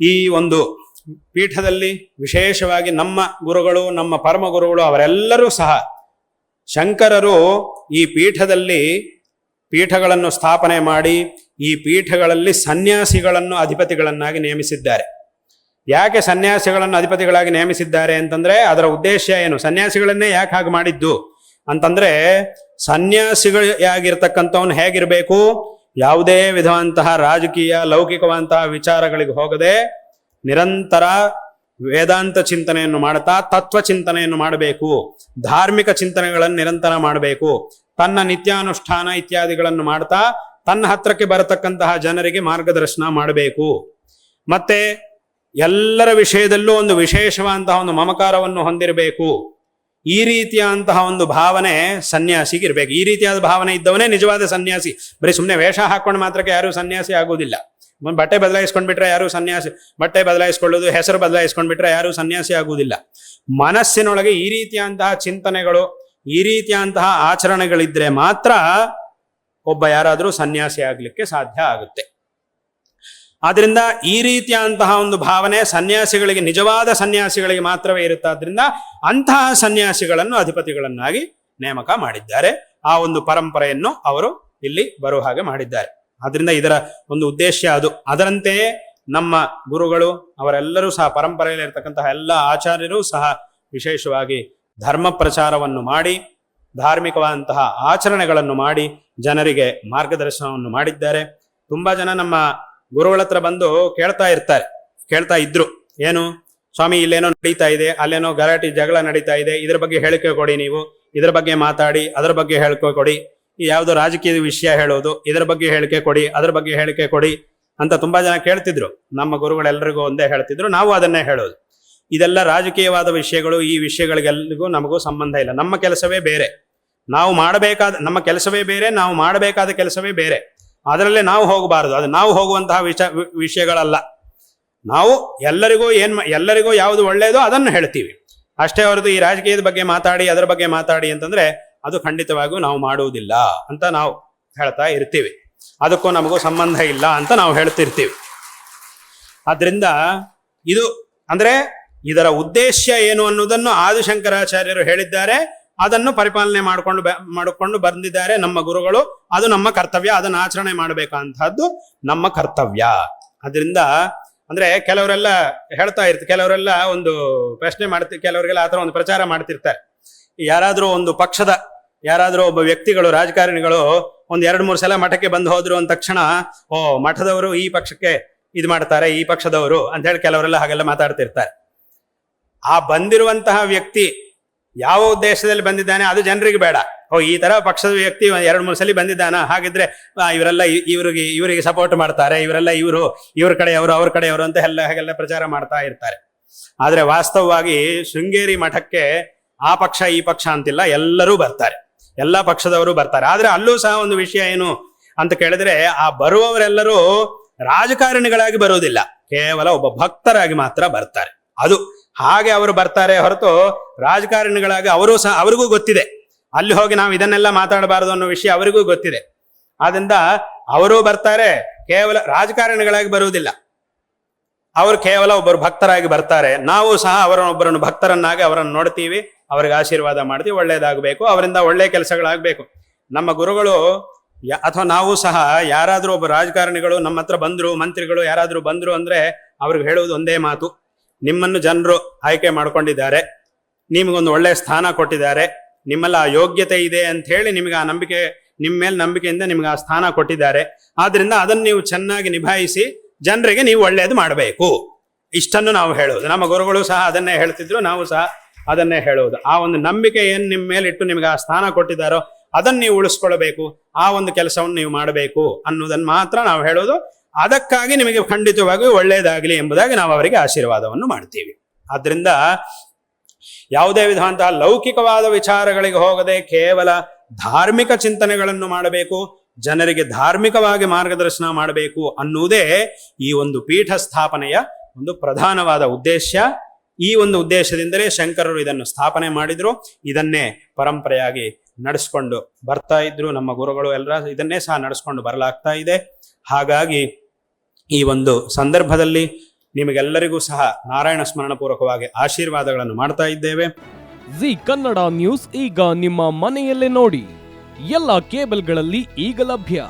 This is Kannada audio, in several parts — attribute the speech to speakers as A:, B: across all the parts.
A: ಈ ಒಂದು ಪೀಠದಲ್ಲಿ ವಿಶೇಷವಾಗಿ ನಮ್ಮ ಗುರುಗಳು, ನಮ್ಮ ಪರಮ ಗುರುಗಳು ಅವರೆಲ್ಲರೂ ಸಹ ಶಂಕರರು ಈ ಪೀಠದಲ್ಲಿ ಪೀಠಗಳನ್ನು ಸ್ಥಾಪನೆ ಮಾಡಿ, ಈ ಪೀಠಗಳಲ್ಲಿ ಸನ್ಯಾಸಿಗಳನ್ನು ಅಧಿಪತಿಗಳನ್ನಾಗಿ ನೇಮಿಸಿದ್ದಾರೆ. ಯಾಕೆ ಸನ್ಯಾಸಿಗಳನ್ನು ಅಧಿಪತಿಗಳಾಗಿ ನೇಮಿಸಿದ್ದಾರೆ ಅಂತಂದ್ರೆ ಅದರ ಉದ್ದೇಶ ಏನು? ಸನ್ಯಾಸಿಗಳನ್ನೇ ಯಾಕೆ ಹಾಗೆ ಮಾಡಿದ್ದು? ಅಂತಂದ್ರೆ ಸನ್ಯಾಸಿಗಳಾಗಿರ್ತಕ್ಕಂಥವನು ಹೇಗಿರಬೇಕು? ಯಾವುದೇ ವಿಧವಂತಹ ರಾಜಕೀಯ, ಲೌಕಿಕವಂತಹ ವಿಚಾರಗಳಿಗೆ ಹೋಗದೆ ನಿರಂತರ ವೇದಾಂತ ಚಿಂತನೆಯನ್ನು ಮಾಡ್ತಾ ತತ್ವ ಚಿಂತನೆಯನ್ನು ಮಾಡಬೇಕು. ಧಾರ್ಮಿಕ ಚಿಂತನೆಗಳನ್ನು ನಿರಂತರ ಮಾಡಬೇಕು. ತನ್ನ ನಿತ್ಯಾನುಷ್ಠಾನ ಇತ್ಯಾದಿಗಳನ್ನು ಮಾಡ್ತಾ, ತನ್ನ ಹತ್ರಕ್ಕೆ ಬರತಕ್ಕಂತಹ ಜನರಿಗೆ ಮಾರ್ಗದರ್ಶನ ಮಾಡಬೇಕು. ಮತ್ತೆ ಎಲ್ಲರ ವಿಷಯದಲ್ಲೂ ಒಂದು ವಿಶೇಷವಾದಂತಹ ಒಂದು ಮಮಕಾರವನ್ನು ಹೊಂದಿರಬೇಕು. ಈ ರೀತಿಯಾದಂತಹ ಒಂದು ಭಾವನೆ ಸನ್ಯಾಸಿಗೆ ಇರಬೇಕು. ಈ ರೀತಿಯಾದ ಭಾವನೆ ಇದ್ದವನೇ ನಿಜವಾದ ಸನ್ಯಾಸಿ. ಬರೀ ಸುಮ್ಮನೆ ವೇಷ ಹಾಕೊಂಡು ಮಾತ್ರಕ್ಕೆ ಯಾರೂ ಸನ್ಯಾಸಿ ಆಗೋದಿಲ್ಲ ಬಟ್ಟೆ ಬದಲಾಯಿಸ್ಕೊಂಡ್ಬಿಟ್ರೆ ಯಾರು ಸನ್ಯಾಸಿ, ಬಟ್ಟೆ ಬದಲಾಯಿಸ್ಕೊಳ್ಳೋದು, ಹೆಸರು ಬದಲಾಯಿಸ್ಕೊಂಡ್ಬಿಟ್ರೆ ಯಾರು ಸನ್ಯಾಸಿ ಆಗುವುದಿಲ್ಲ. ಮನಸ್ಸಿನೊಳಗೆ ಈ ರೀತಿಯಾದಂತಹ ಚಿಂತನೆಗಳು, ಈ ರೀತಿಯಾದಂತಹ ಆಚರಣೆಗಳಿದ್ರೆ ಮಾತ್ರ ಒಬ್ಬ ಯಾರಾದರೂ ಸನ್ಯಾಸಿ ಆಗಲಿಕ್ಕೆ ಸಾಧ್ಯ ಆಗುತ್ತೆ. ಆದ್ರಿಂದ ಈ ರೀತಿಯಾದಂತಹ ಒಂದು ಭಾವನೆ ಸನ್ಯಾಸಿಗಳಿಗೆ, ನಿಜವಾದ ಸನ್ಯಾಸಿಗಳಿಗೆ ಮಾತ್ರವೇ ಇರುತ್ತಾದ್ರಿಂದ ಅಂತಹ ಸನ್ಯಾಸಿಗಳನ್ನು ಅಧಿಪತಿಗಳನ್ನಾಗಿ ನೇಮಕ ಮಾಡಿದ್ದಾರೆ. ಆ ಒಂದು ಪರಂಪರೆಯನ್ನು ಅವರು ಇಲ್ಲಿ ಬರುವ ಹಾಗೆ ಮಾಡಿದ್ದಾರೆ. ಆದ್ರಿಂದ ಇದರ ಒಂದು ಉದ್ದೇಶ ಅದು. ಅದರಂತೆಯೇ ನಮ್ಮ ಗುರುಗಳು, ಅವರೆಲ್ಲರೂ ಸಹ ಪರಂಪರೆಯಲ್ಲಿ ಇರತಕ್ಕಂತಹ ಎಲ್ಲ ಆಚಾರ್ಯರು ಸಹ ವಿಶೇಷವಾಗಿ ಧರ್ಮ ಪ್ರಚಾರವನ್ನು ಮಾಡಿ, ಧಾರ್ಮಿಕವಾದಂತಹ ಆಚರಣೆಗಳನ್ನು ಮಾಡಿ ಜನರಿಗೆ ಮಾರ್ಗದರ್ಶನವನ್ನು ಮಾಡಿದ್ದಾರೆ. ತುಂಬಾ ಜನ ನಮ್ಮ ಗುರುಗಳ ಹತ್ರ ಬಂದು ಕೇಳ್ತಾ ಇರ್ತಾರೆ. ಕೇಳ್ತಾ ಇದ್ರು. ಏನು? ಸ್ವಾಮಿ, ಇಲ್ಲೇನೋ ನಡೀತಾ ಇದೆ, ಅಲ್ಲೇನೋ ಗಲಾಟೆ, ಜಗಳ ನಡೀತಾ ಇದೆ, ಇದ್ರ ಬಗ್ಗೆ ಹೇಳಿಕೆ ಕೊಡಿ ನೀವು. ಇದ್ರ ಬಗ್ಗೆ ಮಾತಾಡಿ, ಅದರ ಬಗ್ಗೆ ಹೇಳಿಕೆ ಕೊಡಿ. ಯಾವುದೋ ರಾಜಕೀಯ ವಿಷಯ ಹೇಳೋದು, ಇದರ ಬಗ್ಗೆ ಹೇಳಿಕೆ ಕೊಡಿ, ಅದ್ರ ಬಗ್ಗೆ ಹೇಳಿಕೆ ಕೊಡಿ ಅಂತ ತುಂಬಾ ಜನ ಕೇಳ್ತಿದ್ರು. ನಮ್ಮ ಗುರುಗಳೆಲ್ಲರಿಗೂ ಒಂದೇ ಹೇಳ್ತಿದ್ರು, ನಾವು ಅದನ್ನೇ ಹೇಳೋದು. ಇದೆಲ್ಲ ರಾಜಕೀಯವಾದ ವಿಷಯಗಳು, ಈ ವಿಷಯಗಳಿಗೆಲ್ಲರಿಗೂ ನಮಗೂ ಸಂಬಂಧ ಇಲ್ಲ. ನಮ್ಮ ಕೆಲಸವೇ ಬೇರೆ. ನಾವು ಮಾಡಬೇಕಾದ, ನಮ್ಮ ಕೆಲಸವೇ ಬೇರೆ, ನಾವು ಮಾಡಬೇಕಾದ ಕೆಲಸವೇ ಬೇರೆ. ಅದರಲ್ಲೇ ನಾವು ಹೋಗಬಾರದು. ಅದು ನಾವು ಹೋಗುವಂತಹ ವಿಷ ವಿಷಯಗಳಲ್ಲ. ನಾವು ಎಲ್ಲರಿಗೂ ಏನು ಎಲ್ಲರಿಗೂ ಯಾವುದು ಒಳ್ಳೆಯದೋ ಅದನ್ನು ಹೇಳ್ತೀವಿ. ಅಷ್ಟೇ ಹೊರತು ಈ ರಾಜಕೀಯದ ಬಗ್ಗೆ ಮಾತಾಡಿ, ಅದರ ಬಗ್ಗೆ ಮಾತಾಡಿ ಅಂತಂದ್ರೆ ಅದು ಖಂಡಿತವಾಗಿಯೂ ನಾವು ಮಾಡುವುದಿಲ್ಲ ಅಂತ ನಾವು ಹೇಳ್ತಾ ಇರ್ತೀವಿ. ಅದಕ್ಕೂ ನಮಗೂ ಸಂಬಂಧ ಇಲ್ಲ ಅಂತ ನಾವು ಹೇಳ್ತಿರ್ತೀವಿ. ಆದ್ರಿಂದ ಇದು ಅಂದ್ರೆ ಇದರ ಉದ್ದೇಶ ಏನು ಅನ್ನೋದನ್ನು ಆದಿಶಂಕರಾಚಾರ್ಯರು ಹೇಳಿದ್ದಾರೆ. ಅದನ್ನು ಪರಿಪಾಲನೆ ಮಾಡಿಕೊಂಡು ಮಾಡಿಕೊಂಡು ಬಂದಿದ್ದಾರೆ ನಮ್ಮ ಗುರುಗಳು. ಅದು ನಮ್ಮ ಕರ್ತವ್ಯ, ಅದನ್ನು ಆಚರಣೆ ಮಾಡಬೇಕಂತಹದ್ದು ನಮ್ಮ ಕರ್ತವ್ಯ. ಅದರಿಂದ ಅಂದ್ರೆ ಕೆಲವರೆಲ್ಲ ಹೇಳ್ತಾ ಇರ್ತಾರೆ ಕೆಲವರೆಲ್ಲ ಒಂದು ಪ್ರಶ್ನೆ ಮಾಡ್ತಿ, ಕೆಲವರಿಗೆಲ್ಲ ಆತರ ಒಂದು ಪ್ರಚಾರ ಮಾಡ್ತಿರ್ತಾರೆ. ಯಾರಾದರೂ ಒಂದು ಪಕ್ಷದ, ಯಾರಾದರೂ ಒಬ್ಬ ವ್ಯಕ್ತಿಗಳು, ರಾಜಕಾರಣಿಗಳು ಒಂದು ಎರಡು ಮೂರು ಸಲ ಮಠಕ್ಕೆ ಬಂದು ಹೋದ್ರು ಅಂದ ತಕ್ಷಣ, ಓ, ಮಠದವರು ಈ ಪಕ್ಷಕ್ಕೆ ಇದು ಮಾಡ್ತಾರೆ, ಈ ಪಕ್ಷದವರು ಅಂತ ಹೇಳಿ ಕೆಲವರೆಲ್ಲ ಹಾಗೆಲ್ಲ ಮಾತಾಡ್ತಿರ್ತಾರೆ. ಆ ಬಂದಿರುವಂತಹ ವ್ಯಕ್ತಿ ಯಾವ ಉದ್ದೇಶದಲ್ಲಿ ಬಂದಿದ್ದಾನೆ ಅದು ಜನರಿಗೆ ಬೇಡ. ಓ, ಈ ತರ ಪಕ್ಷದ ವ್ಯಕ್ತಿ ಎರಡು ಮೂರು ಸಲ ಬಂದಿದ್ದಾನ. ಹಾಗಿದ್ರೆ ಇವರೆಲ್ಲ ಇವರಿಗೆ ಇವರಿಗೆ ಸಪೋರ್ಟ್ ಮಾಡ್ತಾರೆ. ಇವರೆಲ್ಲ ಇವರು ಇವ್ರ ಕಡೆಯವರು, ಅವ್ರ ಕಡೆಯವರು ಅಂತ ಎಲ್ಲ ಹಾಗೆಲ್ಲ ಪ್ರಚಾರ ಮಾಡ್ತಾ ಇರ್ತಾರೆ. ಆದ್ರೆ ವಾಸ್ತವವಾಗಿ ಶೃಂಗೇರಿ ಮಠಕ್ಕೆ ಆ ಪಕ್ಷ, ಈ ಪಕ್ಷ ಅಂತಿಲ್ಲ. ಎಲ್ಲರೂ ಬರ್ತಾರೆ. ಎಲ್ಲ ಪಕ್ಷದವರು ಬರ್ತಾರೆ. ಆದ್ರೆ ಅಲ್ಲೂ ಸಹ ಒಂದು ವಿಷಯ ಏನು ಅಂತ ಕೇಳಿದ್ರೆ, ಆ ಬರುವವರೆಲ್ಲರೂ ರಾಜಕಾರಣಿಗಳಾಗಿ ಬರುವುದಿಲ್ಲ. ಕೇವಲ ಒಬ್ಬ ಭಕ್ತರಾಗಿ ಮಾತ್ರ ಬರ್ತಾರೆ. ಅದು ಹಾಗೆ ಅವರು ಬರ್ತಾರೆ ಹೊರತು ರಾಜಕಾರಣಿಗಳಾಗಿ ಅವರು ಸಹ ಅವರಿಗೂ ಗೊತ್ತಿದೆ. ಅಲ್ಲಿ ಹೋಗಿ ನಾವು ಇದನ್ನೆಲ್ಲ ಮಾತಾಡಬಾರದು ಅನ್ನೋ ವಿಷಯ ಅವರಿಗೂ ಗೊತ್ತಿದೆ. ಆದ್ರಿಂದ ಅವರು ಬರ್ತಾರೆ, ಕೇವಲ ರಾಜಕಾರಣಿಗಳಾಗಿ ಬರುವುದಿಲ್ಲ. ಅವರು ಕೇವಲ ಒಬ್ಬರು ಭಕ್ತರಾಗಿ ಬರ್ತಾರೆ. ನಾವು ಸಹ ಅವರನ್ನೊಬ್ಬರನ್ನು ಭಕ್ತರನ್ನಾಗಿ ಅವರನ್ನು ನೋಡ್ತೀವಿ, ಅವರಿಗೆ ಆಶೀರ್ವಾದ ಮಾಡ್ತೀವಿ ಒಳ್ಳೇದಾಗಬೇಕು ಅವರಿಂದ ಒಳ್ಳೆ ಕೆಲಸಗಳಾಗಬೇಕು. ನಮ್ಮ ಗುರುಗಳು ಅಥವಾ ನಾವು ಸಹ ಯಾರಾದರೂ ಒಬ್ಬ ರಾಜಕಾರಣಿಗಳು ನಮ್ಮ ಹತ್ರ ಬಂದರು, ಮಂತ್ರಿಗಳು ಯಾರಾದರೂ ಬಂದರು ಅಂದ್ರೆ ಅವ್ರಿಗೆ ಹೇಳುವುದು ಒಂದೇ ಮಾತು. ನಿಮ್ಮನ್ನು ಜನರು ಆಯ್ಕೆ ಮಾಡ್ಕೊಂಡಿದ್ದಾರೆ. ನಿಮಗೊಂದು ಒಳ್ಳೆ ಸ್ಥಾನ ಕೊಟ್ಟಿದ್ದಾರೆ. ನಿಮ್ಮಲ್ಲಿ ಯೋಗ್ಯತೆ ಇದೆ ಅಂತ ಹೇಳಿ ನಿಮಗೆ ಆ ನಂಬಿಕೆ, ನಿಮ್ಮ ಮೇಲೆ ನಂಬಿಕೆಯಿಂದ ನಿಮ್ಗೆ ಆ ಸ್ಥಾನ ಕೊಟ್ಟಿದ್ದಾರೆ. ಆದ್ರಿಂದ ಅದನ್ನು ನೀವು ಚೆನ್ನಾಗಿ ನಿಭಾಯಿಸಿ ಜನರಿಗೆ ನೀವು ಒಳ್ಳೆಯದು ಮಾಡಬೇಕು. ಇಷ್ಟನ್ನು ನಾವು ಹೇಳೋದು. ನಮ್ಮ ಗುರುಗಳು ಸಹ ಅದನ್ನೇ ಹೇಳ್ತಿದ್ರು, ನಾವು ಸಹ ಅದನ್ನೇ ಹೇಳುವುದು ಆ ಒಂದು ನಂಬಿಕೆ ಏನು ನಿಮ್ಮ ಮೇಲೆ ಇಟ್ಟು ನಿಮ್ಗೆ ಆ ಸ್ಥಾನ ಕೊಟ್ಟಿದ್ದಾರೋ ಅದನ್ನು ನೀವು ಉಳಿಸ್ಕೊಳ್ಬೇಕು. ಆ ಒಂದು ಕೆಲಸವನ್ನು ನೀವು ಮಾಡಬೇಕು ಅನ್ನೋದನ್ನು ಮಾತ್ರ ನಾವು ಹೇಳೋದು. ಅದಕ್ಕಾಗಿ ನಿಮಗೆ ಖಂಡಿತವಾಗಿಯೂ ಒಳ್ಳೆಯದಾಗಲಿ ಎಂಬುದಾಗಿ ನಾವು ಅವರಿಗೆ ಆಶೀರ್ವಾದವನ್ನು ಮಾಡ್ತೀವಿ. ಆದ್ದರಿಂದ ಯಾವುದೇ ವಿಧವಂತಹ ಲೌಕಿಕವಾದ ವಿಚಾರಗಳಿಗೆ ಹೋಗದೆ ಕೇವಲ ಧಾರ್ಮಿಕ ಚಿಂತನೆಗಳನ್ನು ಮಾಡಬೇಕು, ಜನರಿಗೆ ಧಾರ್ಮಿಕವಾಗಿ ಮಾರ್ಗದರ್ಶನ ಮಾಡಬೇಕು ಅನ್ನುವುದೇ ಈ ಒಂದು ಪೀಠ ಸ್ಥಾಪನೆಯ ಒಂದು ಪ್ರಧಾನವಾದ ಉದ್ದೇಶ. ಈ ಒಂದು ಉದ್ದೇಶದಿಂದಲೇ ಶಂಕರರು ಇದನ್ನು ಸ್ಥಾಪನೆ ಮಾಡಿದ್ರು. ಇದನ್ನೇ ಪರಂಪರೆಯಾಗಿ ನಡೆಸ್ಕೊಂಡು ಬರ್ತಾ ಇದ್ರು ನಮ್ಮ ಗುರುಗಳು ಎಲ್ಲರ. ಇದನ್ನೇ ಸಹ ನಡೆಸ್ಕೊಂಡು ಬರಲಾಗ್ತಾ ಇದೆ. ಹಾಗಾಗಿ ಈ ಒಂದು ಸಂದರ್ಭದಲ್ಲಿ ನಿಮಗೆಲ್ಲರಿಗೂ ಸಹ ನಾರಾಯಣ ಸ್ಮರಣ ಪೂರ್ವಕವಾಗಿ ಆಶೀರ್ವಾದಗಳನ್ನು ಮಾಡ್ತಾ ಇದ್ದೇವೆ.
B: ಜಿ ಕನ್ನಡ ನ್ಯೂಸ್ ಈಗ ನಿಮ್ಮ ಮನೆಯಲ್ಲೇ ನೋಡಿ. ಎಲ್ಲ ಕೇಬಲ್ಗಳಲ್ಲಿ ಈಗ ಲಭ್ಯ.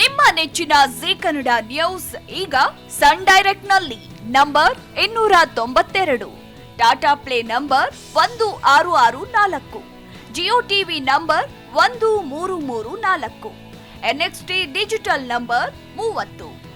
C: ನಿಮ್ಮ ನೆಚ್ಚಿನ ಜಿ ಕನ್ನಡ ನ್ಯೂಸ್ ಈಗ ಸನ್ ಡೈರೆಕ್ಟ್ನಲ್ಲಿ ನಂಬರ್ ಇನ್ನೂರ ತೊಂಬತ್ತೆರಡು. ಟಾಟಾ ಪ್ಲೇ ನಂಬರ್ ಒಂದು ಆರು ಆರು ನಾಲ್ಕು. ಜಿಯೋ ಟಿವಿ ನಂಬರ್ ಒಂದು ಮೂರು ಮೂರು ನಾಲ್ಕು. ಎನ್ಎಕ್ಸ್ಟಿ ಡಿಜಿಟಲ್ ನಂಬರ್ ಮೂವತ್ತು.